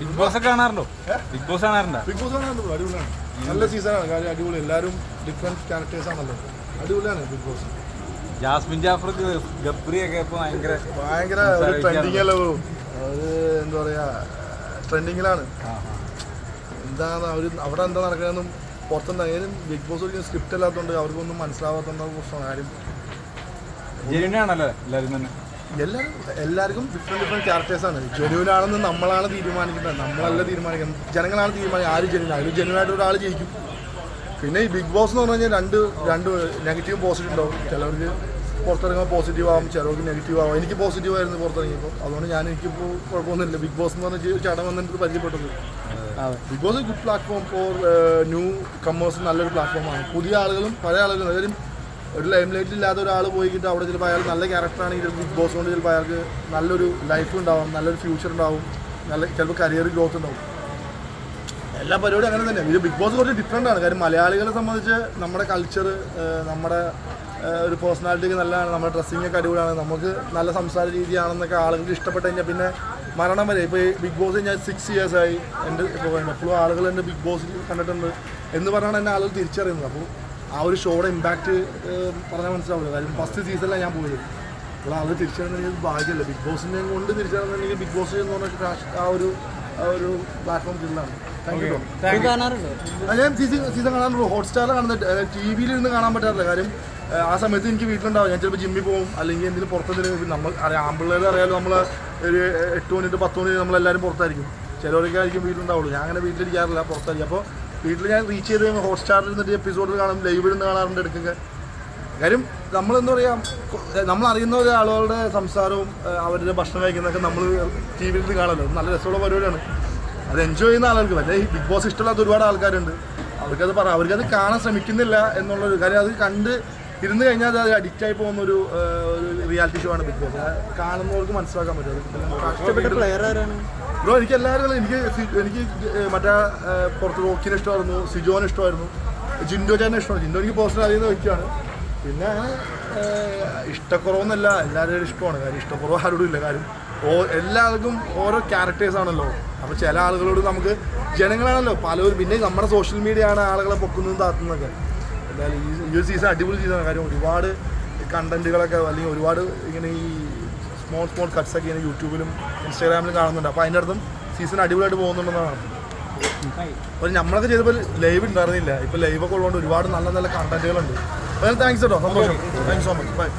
Big Boss ഒക്കെ കാണാറുണ്ടോ? Bigg Boss കാണാറുണ്ടോ? ബിഗ് ബോസ് ആണ് അടിപൊളിയാണ്. നല്ല സീസണാണ് കാര്യം അടിപൊളി. എല്ലാവരും ഡിഫറെന്റ് ക്യാരക്ടേഴ്സ് ആണല്ലോ. അടിപൊളിയാണ് ബിഗ് ബോസ്. ജാസ്മിൻ ജാഫർ ഗബ്രി ഒക്കെ ഇപ്പൊ ഭയങ്കര ഭയങ്കര ഒരു ട്രെൻഡിങ് അല്ലേ ബ്രോ അത് എന്താ പറയാ ട്രെൻഡിങ്ങിലാണ്. എന്താണ് അവർ അവിടെ എന്താ നടക്കുന്നതെന്നും പുറത്തെന്താ ഏതും ബിഗ് ബോസ് ഒരിക്കലും സ്ക്രിപ്റ്റ് അല്ലാത്തതുകൊണ്ട് അവർക്കൊന്നും മനസ്സിലാവാത്തതുകൊണ്ട് പ്രശ്നം. കാര്യം ജെനുവിനാണല്ലോ എല്ലാവരും തന്നെ? എല്ലാവരും എല്ലാവർക്കും ഡിഫറെന്റ് ഡിഫറെന്റ് ക്യാരക്ടേഴ്സാണ് ആണെന്ന് നമ്മളാണ് തീരുമാനിക്കുന്നത്. നമ്മളല്ല തീരുമാനിക്കുന്നത്. ജനങ്ങളാണ് തീരുമാനിക്കുന്നത്. ആര് ജെനുവിൻ അതിൽ ജെനുവിനായിട്ട് ഒരാൾ ജയിക്കും. പിന്നെ ഈ ബിഗ് ബോസ് എന്ന് പറഞ്ഞു കഴിഞ്ഞാൽ രണ്ട് രണ്ട് നെഗറ്റീവ് പോസിറ്റീവ് ഉണ്ടാവും. ചിലവർക്ക് പുറത്തിറങ്ങുമ്പോൾ പോസിറ്റീവ് ആവും. ചിലവർക്ക് നെഗറ്റീവ് ആവും. എനിക്ക് പോസിറ്റീവ് ആയിരുന്നു പുറത്തിറങ്ങിയപ്പോൾ. അതുകൊണ്ട് ഞാൻ എനിക്കിപ്പോൾ കുഴപ്പമൊന്നുമില്ല. ബിഗ് ബോസ് എന്ന് പറഞ്ഞ ചടം വന്നിട്ട് പരിചയപ്പെട്ടത്. Bigg Boss good platform for newcomers നല്ലൊരു പ്ലാറ്റ്ഫോമാണ് പുതിയ ആളുകളും പഴയ ആളുകളും. കാര്യം ഒരു ലൈം ലൈറ്റ് ഇല്ലാത്ത ഒരാൾ പോയിട്ട് അവിടെ ചിലപ്പോൾ അയാൾ നല്ല ക്യാരക്ടറാണെങ്കിൽ ബിഗ് ബോസ് കൊണ്ട് ചിലപ്പോൾ അയാൾക്ക് നല്ലൊരു ലൈഫ് ഉണ്ടാവും നല്ലൊരു ഫ്യൂച്ചർ ഉണ്ടാവും നല്ല ചിലപ്പോൾ കരിയർ ഗ്രോത്ത് ഉണ്ടാവും. എല്ലാ പരിപാടിയും അങ്ങനെ തന്നെ. ഇത് ബിഗ് ബോസ് കുറച്ച് ഡിഫറെന്റ് ആണ്. കാര്യം മലയാളികളെ സംബന്ധിച്ച് നമ്മുടെ കൾച്ചർ നമ്മുടെ ഒരു പേഴ്സണാലിറ്റിക്ക് നല്ലതാണ്. നമ്മുടെ ഡ്രസ്സിങ് ഒക്കെ അടിപൊളിയാണ്. നമുക്ക് നല്ല സംസാര രീതിയാണെന്നൊക്കെ ആളുകൾക്ക് ഇഷ്ടപ്പെട്ട് കഴിഞ്ഞാൽ പിന്നെ മരണം വരെ. ഇപ്പോൾ ബിഗ് ബോസ് ഞാൻ സിക്സ് ഇയേഴ്സ് ആയി. എന്റെ എപ്പോഴും ആളുകൾ എന്റെ ബിഗ് ബോസ് കണ്ടിട്ടുണ്ട് എന്ന് പറഞ്ഞാണ് എന്നെ ആളുകൾ തിരിച്ചറിയുന്നത്. അപ്പോൾ ആ ഒരു ഷോയുടെ ഇമ്പാക്റ്റ് പറഞ്ഞാൽ മനസ്സിലാവില്ല കാര്യം ഫസ്റ്റ് സീസണിലാണ് ഞാൻ പോയത്. അപ്പോൾ അത് തിരിച്ചറിയുന്നത് ഭാഗ്യമല്ല ബിഗ് ബോസിനെ കൊണ്ട് തിരിച്ചറിയുന്നുണ്ടെങ്കിൽ ബിഗ് ബോസ് എന്ന് പറഞ്ഞ ക്രാഷ് ആ ഒരു ആ ഒരു പ്ലാറ്റ്ഫോം ആ, ഞാൻ സീസൺ സീസൺ കാണാറുള്ളൂ ഹോട്ട്സ്റ്റാറിൽ കാണുന്ന ടി വിയിൽ ഇരുന്ന് കാണാൻ പറ്റാറില്ല. കാര്യം ആ, ആ സമയത്ത് എനിക്ക് വീട്ടിലുണ്ടാവും. ഞാൻ ചിലപ്പോൾ ജിമ്മിൽ പോകും. അല്ലെങ്കിൽ എന്തെങ്കിലും പുറത്തെന്തെങ്കിലും നമ്മൾ അറിയാം ആമ്പിള്ളേർ അറിയാലോ നമ്മൾ ഒരു എട്ട് മണി ടു പത്ത് മണി നമ്മളെല്ലാവരും പുറത്തായിരിക്കും. ചിലവരൊക്കെ ആയിരിക്കും വീട്ടിലുണ്ടാവുള്ളൂ. ഞാൻ അങ്ങനെ വീട്ടിലിരിക്കാറില്ല പുറത്തായിരിക്കും. അപ്പോൾ വീട്ടിൽ ഞാൻ റീച്ച് ചെയ്ത് കഴിയുമ്പോൾ ഹോട്ട്സ്റ്റാറിൽ നിന്നിട്ട് എപ്പിസോഡിൽ കാണും ലൈവ് നിന്ന് കാണാറുണ്ട് ഇടയ്ക്കൊക്കെ. കാര്യം നമ്മളെന്താ പറയുക നമ്മൾ അറിയുന്ന ഒരാളുകളുടെ സംസാരവും അവരുടെ ഭക്ഷണം കഴിക്കുന്നതൊക്കെ നമ്മൾ ടി വിയിൽ നിന്ന് കാണുമല്ലോ നല്ല രസമുള്ള പരിപാടിയാണ്. അത് എൻജോയ് ചെയ്യുന്ന ആളുകൾക്ക് മറ്റേ ഈ ബിഗ് ബോസ് ഇഷ്ടമില്ലാത്ത ഒരുപാട് ആൾക്കാരുണ്ട്. അവർക്കത് പറ അവർക്കത് കാണാൻ ശ്രമിക്കുന്നില്ല എന്നുള്ളൊരു കാര്യം അത് കണ്ട് ഇരുന്ന് കഴിഞ്ഞാൽ അത് അഡിക്റ്റ് ആയി പോകുന്ന ഒരു റിയാലിറ്റി ഷോ ആണ് ബിഗ് ബോസ് കാണുന്നവർക്ക് മനസ്സിലാക്കാൻ പറ്റും. ബ്രോ എനിക്ക് എല്ലാവരും എനിക്ക് എനിക്ക് മറ്റേ പുറത്ത് റോക്കിനെ ഇഷ്ടമായിരുന്നു സിജോനെ ഇഷ്ടമായിരുന്നു. ജിൻഡോ ചേട്ടനെ ഇഷ്ടമാണ്. ജിൻഡോ എനിക്ക് പേഴ്സണൽ അറിയുന്ന വ്യക്തിയാണ് പിന്നെ അങ്ങനെ ഏഹ് ഇഷ്ടക്കുറവൊന്നുമല്ല എല്ലാവരും ഇഷ്ടമാണ്. കാര്യം ഇഷ്ടക്കുറവ് ആരോടും ഇല്ല. കാര്യം ഓ എല്ലാവർക്കും ഓരോ ക്യാരക്ടേഴ്സ് ആണല്ലോ. അപ്പോൾ ചില ആളുകളോട് നമുക്ക് ജനങ്ങളാണല്ലോ പലരും. പിന്നെ നമ്മുടെ സോഷ്യൽ മീഡിയ ആണ് ആളുകളെ പൊക്കുന്നതും താത്തുന്നതൊക്കെ. എന്തായാലും ഈ സീസൺ അടിപൊളി സീസൺ കാര്യം ഒരുപാട് കണ്ടന്റുകളൊക്കെ അല്ലെങ്കിൽ ഒരുപാട് ഇങ്ങനെ ഈ സ്മോൾ സ്മോൾ കട്ട്സ് ഒക്കെ ഇങ്ങനെ യൂട്യൂബിലും ഇൻസ്റ്റാഗ്രാമിലും കാണുന്നുണ്ട്. അപ്പോൾ അതിന്റെ അർത്ഥം സീസൺ അടിപൊളിയായിട്ട് പോകുന്നുണ്ടെന്നാണ്. അപ്പോൾ നമ്മളൊക്കെ ചെയ്തപ്പോൾ ലൈവ് ഉണ്ടായിരുന്നില്ല. ഇപ്പോൾ ഒക്കെ ഉള്ളതുകൊണ്ട് ഒരുപാട് നല്ല നല്ല കണ്ടന്റുകളുണ്ട് അപ്പോൾ താങ്ക്സ് കേട്ടോ സന്തോഷം. Thanks so much bye